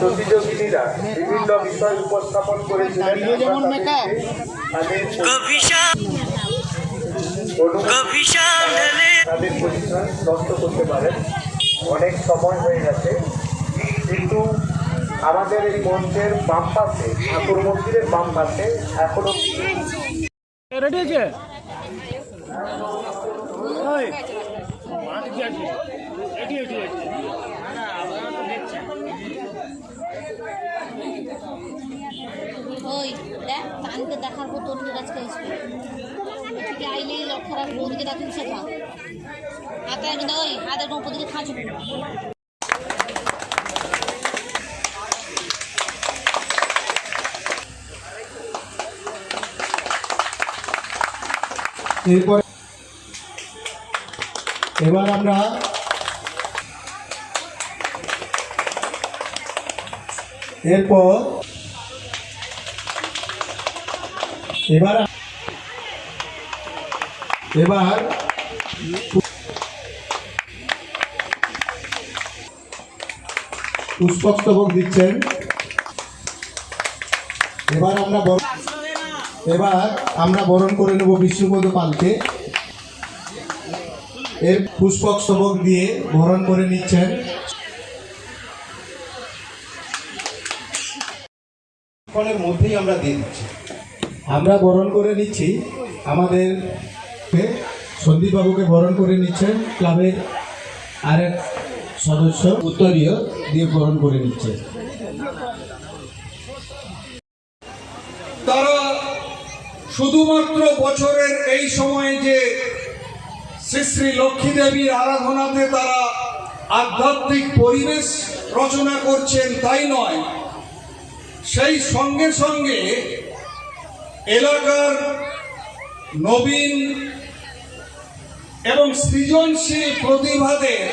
প্রতিযোগিনীরা বিভিন্ন বিষয় উপস্থাপন করেছিলেন। তাদের পরিচয় নষ্ট করতে পারেন। অনেক সময় হয়ে গেছে। কিন্তু আমাদের এই মঞ্চের বাম পাশে ঠাকুর মন্দিরের বাম পাশে এখনও রেডি আছে ওই দেখ দেখার আইলেই লক্ষ্য রাখব ওদিকে দেখুন হাতে একদম ওই এরপর এবার আমরা এরপর এবার এবার পুষ্পস্তবক দিচ্ছেন। এবার আমরা এবার আমরা বরণ করে নেব বিষ্ণুপদ পালকে। এর পুষ্পক স্তবক দিয়ে বরণ করে নিচ্ছেন। ফলের মধ্যেই আমরা দিয়ে দিচ্ছি। আমরা বরণ করে নিচ্ছি। আমাদের সন্দীপবাবুকে বরণ করে নিচ্ছেন। ক্লাবের আরেক সদস্য উত্তরীয় দিয়ে বরণ করে নিচ্ছে তারা শুধুমাত্র বছরের এই সময়ে যে শ্রী শ্রী লক্ষ্মী দেবীর আরাধনাতে তারা আধ্যাত্মিক পরিবেশ রচনা করছেন, তাই নয়। সেই সঙ্গে সঙ্গে এলাকার নবীন এবং সৃজনশীল প্রতিভাদের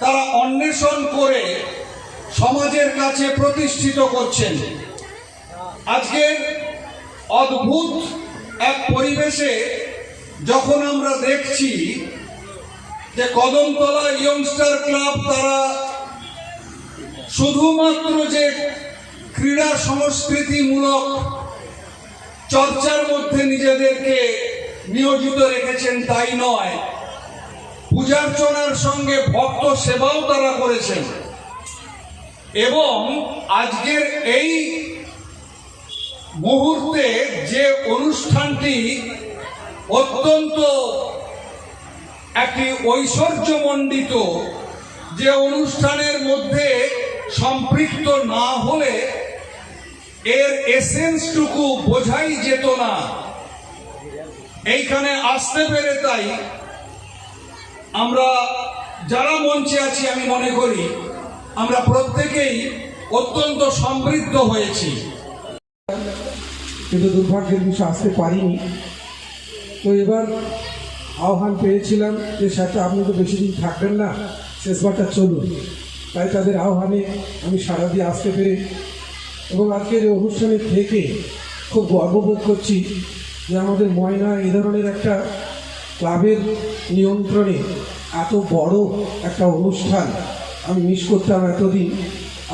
তারা অন্বেষণ করে সমাজের কাছে প্রতিষ্ঠিত করছেন। আজকের অদ্ভুত এক পরিবেশে যখন আমরা দেখছি যে কদমতলা ইয়ংস্টার ক্লাব তারা শুধুমাত্র যে ক্রীড়া সংস্কৃতিমূলক চর্চার মধ্যে নিজেদেরকে নিয়োজিত রেখেছেন তাই নয়, পূজার্চনার সঙ্গে ভক্ত সেবাও তারা করেছেন। এবং আজকের এই মুহূর্তে যে অনুষ্ঠানটি অত্যন্ত একটি ঐশ্বর্যমণ্ডিত, যে অনুষ্ঠানের মধ্যে সম্পৃক্ত না হলে এর এসেন্সটুকু বোঝাই যেত না। এইখানে আসতে পেরে তাই আমরা যারা মঞ্চে আছি আমি মনে করি, আমরা প্রত্যেকেই অত্যন্ত সমৃদ্ধ হয়েছি। কিন্তু দুর্ভাগ্যের বিষয় আসতে পারিনি। তো এবার আহ্বান পেয়েছিলাম যে সাথে আপনি তো বেশি দিন থাকবেন না, শেষবারটা চলুন। তাই তাদের আহ্বানে আমি সারা দিয়ে আসতে পেরে এবং আজকের এই অনুষ্ঠানে থেকে খুব গর্ববোধ করছি যে, আমাদের ময়না এ ধরনের একটা ক্লাবের নিয়ন্ত্রণে এত বড় একটা অনুষ্ঠান আমি মিস করতাম এতদিন।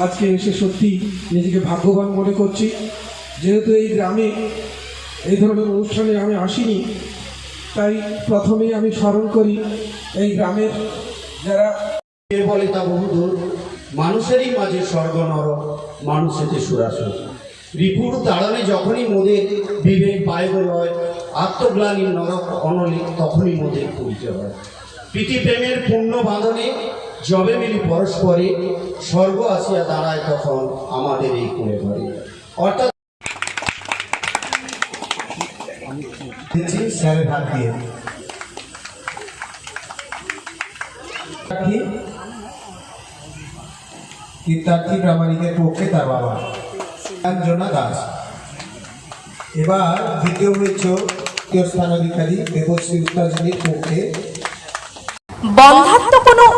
আজকে এসে সত্যি নিজেকে ভাগ্যবান মনে করছি। যেহেতু এই গ্রামে এই ধরনের অনুষ্ঠানে আমি আসিনি, তাই প্রথমেই আমি স্মরণ করি এই গ্রামের যারা বলে তা বহুদূর মানুষেরই মাঝে স্বর্গ নর মানুষেতে সুরাসুর। রিপুর তাড়নে যখনই মোদের বিবেক পায় হয় আত্মগ্লানি নরক অনলে তখনই মোদের পরিচয় হয়। প্রীতি প্রেমের পূর্ণ বাঁধনে জবে মিলি পরস্পরে স্বর্গ আসিয়া দাঁড়ায় তখন আমাদের এই কোণে ঘরে। অর্থাৎ দিচ্ছি স্যারের হাত দিয়ে। কীর্তার্থী প্রামাণিকের পক্ষে তার বাবা। অঞ্জনা দাস। এবার দ্বিতীয় হয়েছে তৃতীয় স্থান অধিকারী দেবশ্রী উত্তাজনীর পক্ষে